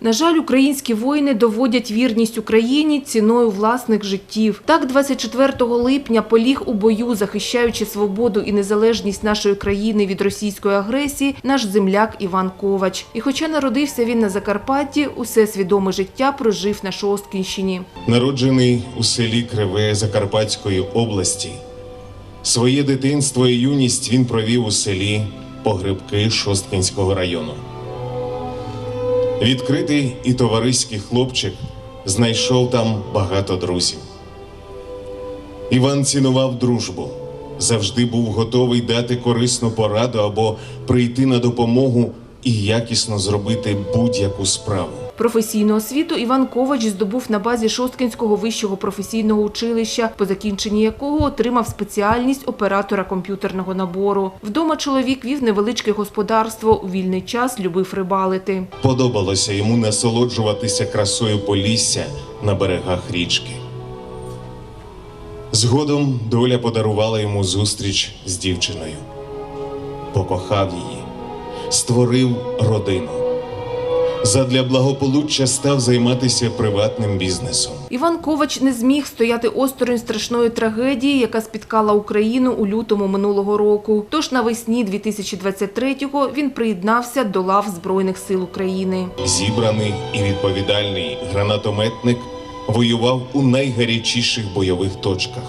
На жаль, українські воїни доводять вірність Україні ціною власних життів. Так, 24 липня поліг у бою, захищаючи свободу і незалежність нашої країни від російської агресії, наш земляк Іван Ковач. І хоча народився він на Закарпатті, усе свідоме життя прожив на Шосткінщині. Народжений у селі Криве Закарпатської області. Своє дитинство і юність він провів у селі Погребки Шосткинського району. Відкритий і товариський хлопчик знайшов там багато друзів. Іван цінував дружбу, завжди був готовий дати корисну пораду або прийти на допомогу і якісно зробити будь-яку справу. Професійну освіту Іван Ковач здобув на базі Шосткинського вищого професійного училища, по закінченні якого отримав спеціальність оператора комп'ютерного набору. Вдома чоловік вів невеличке господарство, у вільний час любив рибалити. Подобалося йому насолоджуватися красою Полісся на берегах річки. Згодом доля подарувала йому зустріч з дівчиною. Покохав її, створив родину. Задля благополуччя став займатися приватним бізнесом. Іван Ковач не зміг стояти осторонь страшної трагедії, яка спіткала Україну у лютому минулого року. Тож навесні 2023-го він приєднався до лав Збройних сил України. Зібраний і відповідальний гранатометник воював у найгарячіших бойових точках.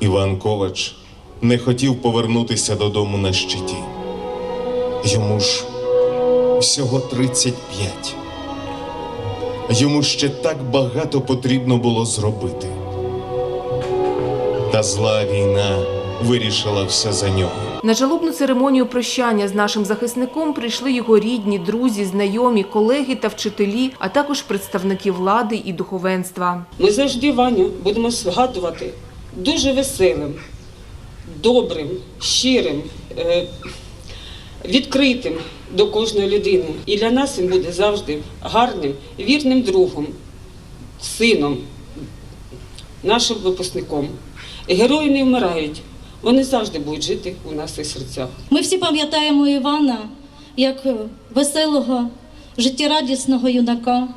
Іван Ковач не хотів повернутися додому на щиті. Йому ж всього 35. Йому ще так багато потрібно було зробити. Та зла війна вирішила все за нього. На жалобну церемонію прощання з нашим захисником прийшли його рідні, друзі, знайомі, колеги та вчителі, а також представники влади і духовенства. Ми завжди Ваню будемо згадувати дуже веселим, добрим, щирим, е, відкритим до кожної людини. І для нас він буде завжди гарним, вірним другом, сином, нашим випускником. Герої не вмирають, вони завжди будуть жити у наших серцях. Ми всі пам'ятаємо Івана як веселого, життєрадісного юнака,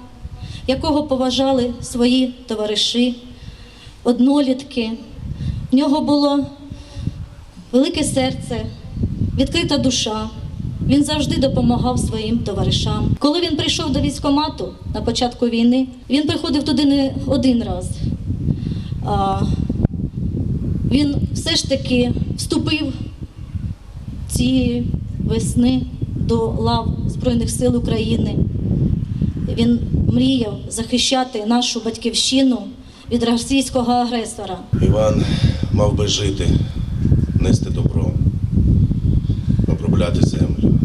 якого поважали свої товариші, однолітки. В нього було велике серце, відкрита душа. Він завжди допомагав своїм товаришам. Коли він прийшов до військкомату на початку війни, він приходив туди не один раз. А він все ж таки вступив цієї весни до лав Збройних сил України. Він мріяв захищати нашу батьківщину від російського агресора. Іван мав би жити, нести добро, обробляти землю.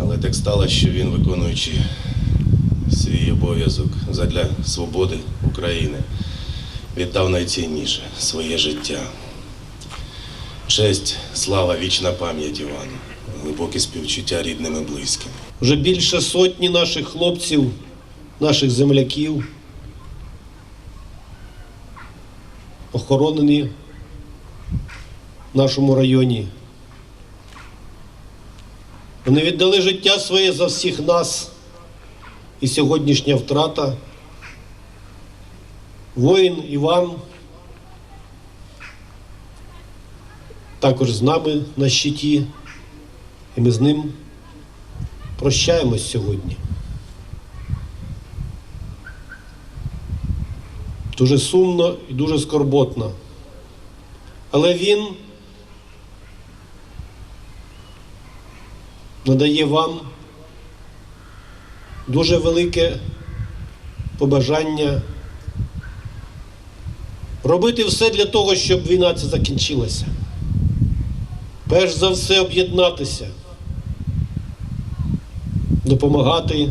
Але так сталося, що він, виконуючи свій обов'язок задля свободи України, віддав найцінніше своє життя. Честь, слава, вічна пам'ять Івану, глибоке співчуття рідним і близьким. Вже більше сотні наших хлопців, наших земляків похоронені в нашому районі. Вони віддали життя своє за всіх нас. І сьогоднішня втрата. Воїн Іван також з нами на щиті, і ми з ним прощаємось сьогодні. Дуже сумно і дуже скорботно. Але він надає вам дуже велике побажання робити все для того, щоб війна ця закінчилася. Перш за все об'єднатися допомагати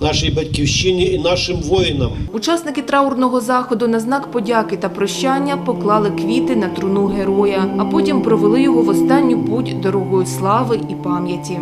нашій батьківщині і нашим воїнам. Учасники траурного заходу на знак подяки та прощання поклали квіти на труну героя, а потім провели його в останню путь дорогою слави і пам'яті.